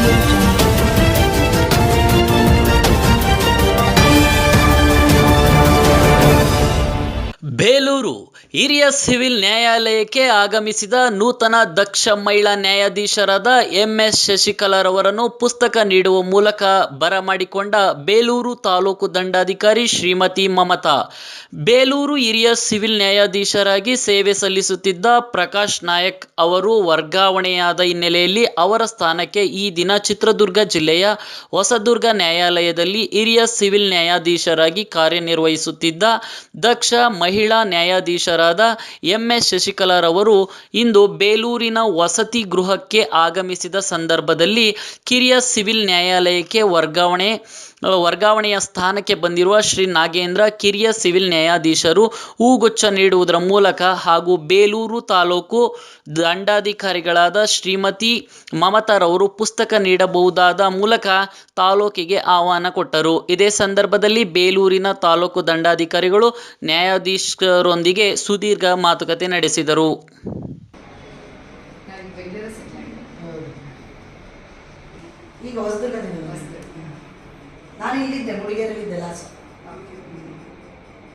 Thank you. Belur ಹಿರಿಯ civil ನ್ಯಾಯಾಲಯಕ್ಕೆ ಆಗಮಿಸಿದ ನೂತನ ದಕ್ಷ ಮಹಿಳಾ ನ್ಯಾಯಾಧೀಶರಾದ ಎಂಎಸ್ ಶಶಿಕಲಾರವರನ್ನು ಪುಸ್ತಕ ನೀಡುವ ಮೂಲಕ ಬರಮಾಡಿಕೊಂಡ ಬೇಲೂರು ತಾಲೂಕು ದಂಡಾಧಿಕಾರಿ ಶ್ರೀಮತಿ ಮಮತಾ. ಬೇಲೂರು ಹಿರಿಯ ಸಿವಿಲ್ ನ್ಯಾಯಾಧೀಶರಾಗಿ ಸೇವೆ ಸಲ್ಲಿಸುತ್ತಿದ್ದ ಪ್ರಕಾಶ್ ನಾಯಕ್ ಅವರು ವರ್ಗಾವಣೆಯಾದ ಹಿನ್ನೆಲೆಯಲ್ಲಿ ಅವರ ಸ್ಥಾನಕ್ಕೆ ಈ ದಿನ ಚಿತ್ರದುರ್ಗ ಜಿಲ್ಲೆಯ ಹೊಸದುರ್ಗ ನ್ಯಾಯಾಲಯದಲ್ಲಿ ಹಿರಿಯ ಸಿವಿಲ್ ನ್ಯಾಯಾಧೀಶರಾಗಿ ಕಾರ್ಯನಿರ್ವಹಿಸುತ್ತಿದ್ದ ದಕ್ಷ ಮಹಿಳಾ ನ್ಯಾಯಾಧೀಶರಾದ ಎಂಎಸ್ ಶಶಿಕಲಾರವರು ಇಂದು ಬೇಲೂರಿನ ವಸತಿ ಗೃಹಕ್ಕೆ ಆಗಮಿಸಿದ ಸಂದರ್ಭದಲ್ಲಿ ಕಿರಿಯ ಸಿವಿಲ್ ನ್ಯಾಯಾಲಯಕ್ಕೆ ವರ್ಗಾವಣೆ ವರ್ಗಾವಣೆಯ ಸ್ಥಾನಕ್ಕೆ ಬಂದಿರುವ ಶ್ರೀ ನಾಗೇಂದ್ರ ಕಿರಿಯ ಸಿವಿಲ್ ನ್ಯಾಯಾಧೀಶರು ಹೂಗುಚ್ಛ ನೀಡುವುದರ ಮೂಲಕ ಹಾಗೂ ಬೇಲೂರು ತಾಲೂಕು ದಂಡಾಧಿಕಾರಿಗಳಾದ ಶ್ರೀಮತಿ ಮಮತಾರವರು ಪುಸ್ತಕ ನೀಡಬಹುದಾದ ಮೂಲಕ ತಾಲೂಕಿಗೆ ಆಹ್ವಾನ ಕೊಟ್ಟರು. ಇದೇ ಸಂದರ್ಭದಲ್ಲಿ ಬೇಲೂರಿನ ತಾಲೂಕು ದಂಡಾಧಿಕಾರಿಗಳು ನ್ಯಾಯಾಧೀಶರೊಂದಿಗೆ ಸುದೀರ್ಘ ಮಾತುಕತೆ ನಡೆಸಿದರು. ಈಗ ನಾನು ಇಲ್ಲಿದ್ದೆ ಲಾಸ್ಟ್